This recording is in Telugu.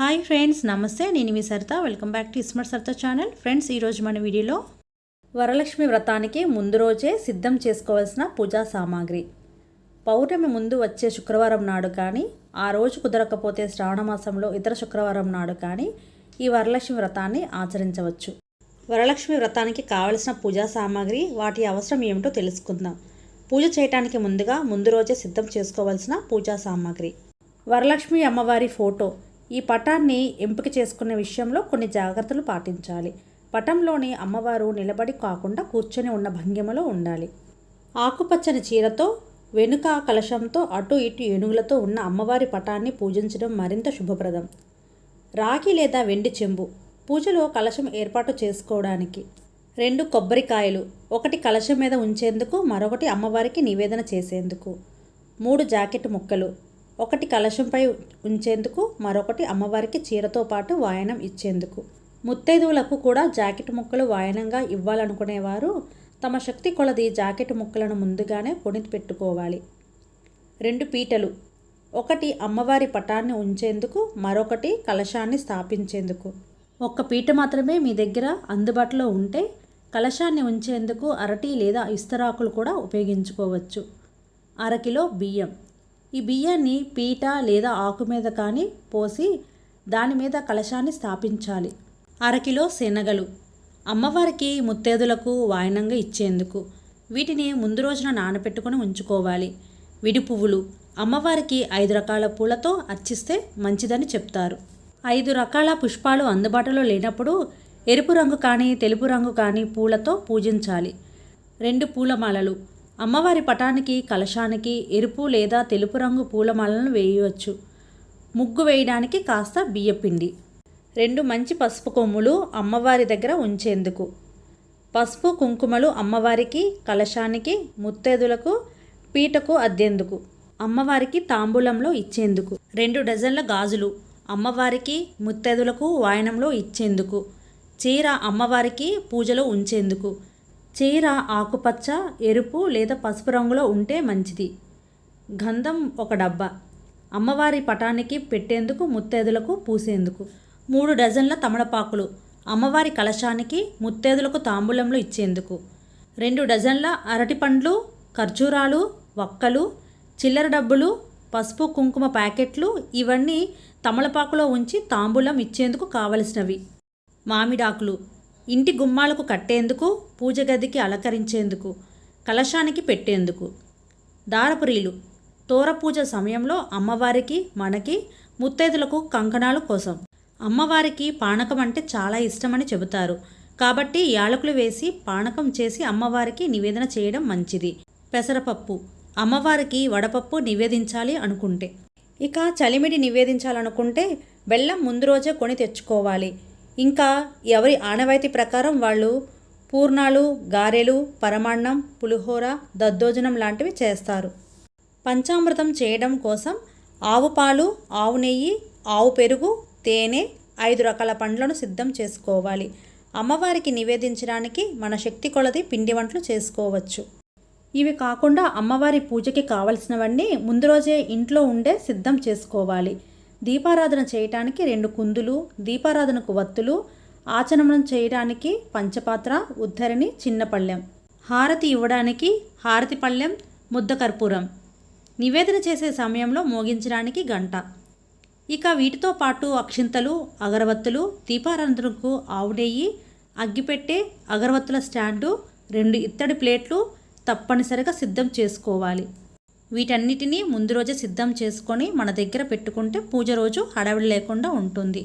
హాయ్ ఫ్రెండ్స్ నమస్తే. నేను మీ Saritha. Welcome back to smart Saritha channel. Friends ఈరోజు మన వీడియోలో వరలక్ష్మి వ్రతానికి ముందు రోజే సిద్ధం చేసుకోవాల్సిన పూజా సామాగ్రి. పౌర్ణమి ముందు వచ్చే శుక్రవారం నాడు కానీ ఆ రోజు కుదరకపోతే శ్రావణమాసంలో ఇతర శుక్రవారం నాడు కానీ ఈ వరలక్ష్మి వ్రతాన్ని ఆచరించవచ్చు. వరలక్ష్మి వ్రతానికి కావలసిన పూజా సామాగ్రి వాటి అవసరం ఏమిటో తెలుసుకుందాం. పూజ చేయటానికి ముందుగా ముందు రోజే సిద్ధం చేసుకోవాల్సిన పూజా సామాగ్రి. వరలక్ష్మి అమ్మవారి ఫోటో. ఈ పటాన్ని ఎంపిక చేసుకునే విషయంలో కొన్ని జాగ్రత్తలు పాటించాలి. పటంలోని అమ్మవారు నిలబడి కాకుండా కూర్చొని ఉన్న భంగిమలో ఉండాలి. ఆకుపచ్చని చీరతో వెనుక కలశంతో అటు ఇటు ఏనుగులతో ఉన్న అమ్మవారి పటాన్ని పూజించడం మరింత శుభప్రదం. రాగి లేదా వెండి చెంబు. పూజలో కలశం ఏర్పాటు చేసుకోవడానికి రెండు కొబ్బరికాయలు ఒకటి కలశం మీద ఉంచేందుకు మరొకటి అమ్మవారికి నివేదన చేసేందుకు. మూడు జాకెట్ ముక్కలు. ఒకటి కలశంపై ఉంచేందుకు మరొకటి అమ్మవారికి చీరతో పాటు వాయనం ఇచ్చేందుకు. ముత్తైదువులకు కూడా జాకెట్ ముక్కలు వాయనంగా ఇవ్వాలనుకునేవారు. తమ శక్తి కొలది జాకెట్ ముక్కలను ముందుగానే కొని పెట్టుకోవాలి. రెండు పీటలు. ఒకటి అమ్మవారి పటాన్ని ఉంచేందుకు మరొకటి కలశాన్ని స్థాపించేందుకు. ఒక్క పీట మాత్రమే మీ దగ్గర అందుబాటులో ఉంటే కలశాన్ని ఉంచేందుకు అరటి లేదా ఇస్తరాకులు కూడా ఉపయోగించుకోవచ్చు. అరకిలో బియ్యం. ఈ బియ్యాన్ని పీట లేదా ఆకు మీద కానీ పోసి దాని మీద కలశాన్ని స్థాపించాలి. అరకిలో శనగలు. అమ్మవారికి ముత్తేదులకు వాయనంగా ఇచ్చేందుకు వీటిని ముందు రోజున నానబెట్టుకొని ఉంచుకోవాలి. విడి పువ్వులు. అమ్మవారికి ఐదు రకాల పూలతో అర్చిస్తే మంచిదని చెప్తారు. ఐదు రకాల పుష్పాలు అందుబాటులో లేనప్పుడు ఎరుపు రంగు కానీ తెలుపు రంగు కానీ పూలతో పూజించాలి. రెండు పూలమాలలు. అమ్మవారి పటానికి కలశానికి ఎరుపు లేదా తెలుపు రంగు పూలమాలను వేయవచ్చు. ముగ్గు వేయడానికి కాస్త బియ్యపిండి. రెండు మంచి పసుపు కొమ్ములు అమ్మవారి దగ్గర ఉంచేందుకు. పసుపు కుంకుమలు అమ్మవారికి కలశానికి ముత్తేదులకు పీటకు అద్దెందుకు. అమ్మవారికి తాంబూలంలో ఇచ్చేందుకు. రెండు డజన్ల గాజులు అమ్మవారికి ముత్తేదులకు వాయనంలో ఇచ్చేందుకు. చీర అమ్మవారికి పూజలో ఉంచేందుకు. చీర ఆకుపచ్చ ఎరుపు లేదా పసుపు రంగులో ఉంటే మంచిది. గంధం ఒక డబ్బా. అమ్మవారి పటానికి పెట్టేందుకు ముత్తేదులకు పూసేందుకు. మూడు డజన్ల తమలపాకులు. అమ్మవారి కలశానికి ముత్తేదులకు తాంబూలంలో ఇచ్చేందుకు. రెండు డజన్ల అరటిపండ్లు ఖర్జూరాలు వక్కలు చిల్లర డబ్బులు పసుపు కుంకుమ ప్యాకెట్లు ఇవన్నీ తమలపాకులో ఉంచి తాంబూలం ఇచ్చేందుకు కావలసినవి. మామిడాకులు. ఇంటి గుమ్మాలకు కట్టేందుకు పూజ గదికి అలంకరించేందుకు కలశానికి పెట్టేందుకు. దారపురీలు తోర పూజ సమయంలో అమ్మవారికి మనకి ముత్తైదులకు కంకణాలు కోసం. అమ్మవారికి పానకం అంటే చాలా ఇష్టమని చెబుతారు. కాబట్టి యాలకులు వేసి పానకం చేసి అమ్మవారికి నివేదన చేయడం మంచిది. పెసరపప్పు అమ్మవారికి వడపప్పు నివేదించాలి అనుకుంటే. ఇక చలిమిడి నివేదించాలనుకుంటే బెల్లం ముందు రోజే కొని తెచ్చుకోవాలి. ఇంకా ఎవరి ఆనవాయితీ ప్రకారం వాళ్ళు పూర్ణాలు గారెలు పరమాన్నం పులిహోర దద్దోజనం లాంటివి చేస్తారు. పంచామృతం చేయడం కోసం ఆవు పాలు ఆవు నెయ్యి ఆవు పెరుగు తేనె ఐదు రకాల పండ్లను సిద్ధం చేసుకోవాలి. అమ్మవారికి నివేదించడానికి మన శక్తి కొలది పిండి వంటలు చేసుకోవచ్చు. ఇవి కాకుండా అమ్మవారి పూజకి కావలసినవన్నీ ముందు రోజే ఇంట్లో ఉండే సిద్ధం చేసుకోవాలి. దీపారాధన చేయటానికి రెండు కుందులు దీపారాధనకు వత్తులు ఆచమనం చేయడానికి పంచపాత్ర ఉద్ధరిణి చిన్న పళ్ళెం. హారతి ఇవ్వడానికి హారతి పళ్ళెం ముద్ద కర్పూరం. నివేదన చేసే సమయంలో మోగించడానికి గంట. ఇక వీటితో పాటు అక్షింతలు అగరవత్తులు దీపారాధనకు ఆవుడేయి అగ్గిపెట్టే అగరవత్తుల స్టాండు రెండు ఇత్తడి ప్లేట్లు తప్పనిసరిగా సిద్ధం చేసుకోవాలి. వీటన్నిటినీ ముందు రోజే సిద్ధం చేసుకొని మన దగ్గర పెట్టుకుంటే పూజ రోజు హడావిడి లేకుండా ఉంటుంది.